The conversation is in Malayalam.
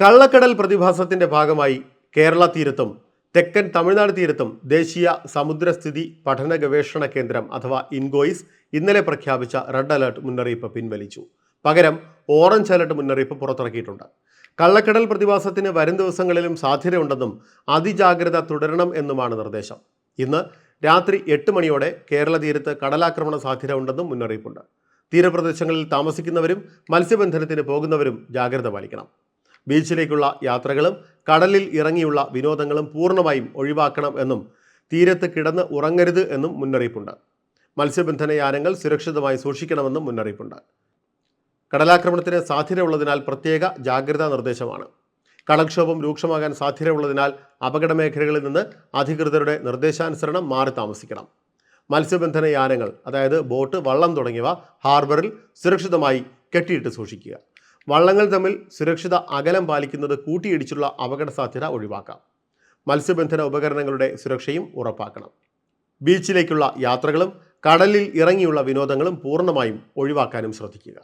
കള്ളക്കടൽ പ്രതിഭാസത്തിന്റെ ഭാഗമായി കേരള തീരത്തും തെക്കൻ തമിഴ്നാട് തീരത്തും ദേശീയ സമുദ്രസ്ഥിതി പഠന ഗവേഷണ കേന്ദ്രം അഥവാ ഇൻഗോയിസ് ഇന്നലെ പ്രഖ്യാപിച്ച റെഡ് അലർട്ട് മുന്നറിയിപ്പ് പിൻവലിച്ചു. പകരം ഓറഞ്ച് അലർട്ട് മുന്നറിയിപ്പ് പുറത്തിറക്കിയിട്ടുണ്ട്. കള്ളക്കടൽ പ്രതിഭാസത്തിന് വരും ദിവസങ്ങളിലും സാധ്യതയുണ്ടെന്നും അതിജാഗ്രത തുടരണം എന്നുമാണ് നിർദ്ദേശം. ഇന്ന് രാത്രി എട്ട് മണിയോടെ കേരള തീരത്ത് കടലാക്രമണ സാധ്യത ഉണ്ടെന്നും മുന്നറിയിപ്പുണ്ട്. തീരപ്രദേശങ്ങളിൽ താമസിക്കുന്നവരും മത്സ്യബന്ധനത്തിന് പോകുന്നവരും ജാഗ്രത പാലിക്കണം. ബീച്ചിലേക്കുള്ള യാത്രകളും കടലിൽ ഇറങ്ങിയുള്ള വിനോദങ്ങളും പൂർണമായും ഒഴിവാക്കണം എന്നും തീരത്ത് കിടന്ന് ഉറങ്ങരുത് എന്നും മുന്നറിയിപ്പുണ്ട്. മത്സ്യബന്ധന യാനങ്ങൾ സുരക്ഷിതമായി സൂക്ഷിക്കണമെന്നും മുന്നറിയിപ്പുണ്ട്. കടലാക്രമണത്തിന് സാധ്യതയുള്ളതിനാൽ പ്രത്യേക ജാഗ്രതാ നിർദ്ദേശമാണ്. കടൽക്ഷോഭം രൂക്ഷമാകാൻ സാധ്യതയുള്ളതിനാൽ അപകട മേഖലകളിൽ നിന്ന് അധികൃതരുടെ നിർദ്ദേശാനുസരണം മാറി താമസിക്കണം. മത്സ്യബന്ധന യാനങ്ങൾ അതായത് ബോട്ട് വള്ളം തുടങ്ങിയവ ഹാർബറിൽ സുരക്ഷിതമായി കെട്ടിയിട്ട് സൂക്ഷിക്കുക. വള്ളങ്ങൾ തമ്മിൽ സുരക്ഷിത അകലം പാലിക്കുന്നത് കൂട്ടിയിടിച്ചുള്ള അപകട സാധ്യത ഒഴിവാക്കാം. മത്സ്യബന്ധന ഉപകരണങ്ങളുടെ സുരക്ഷയും ഉറപ്പാക്കണം. ബീച്ചിലേക്കുള്ള യാത്രകളും കടലിൽ ഇറങ്ങിയുള്ള വിനോദങ്ങളും പൂർണമായും ഒഴിവാക്കാനും ശ്രദ്ധിക്കുക.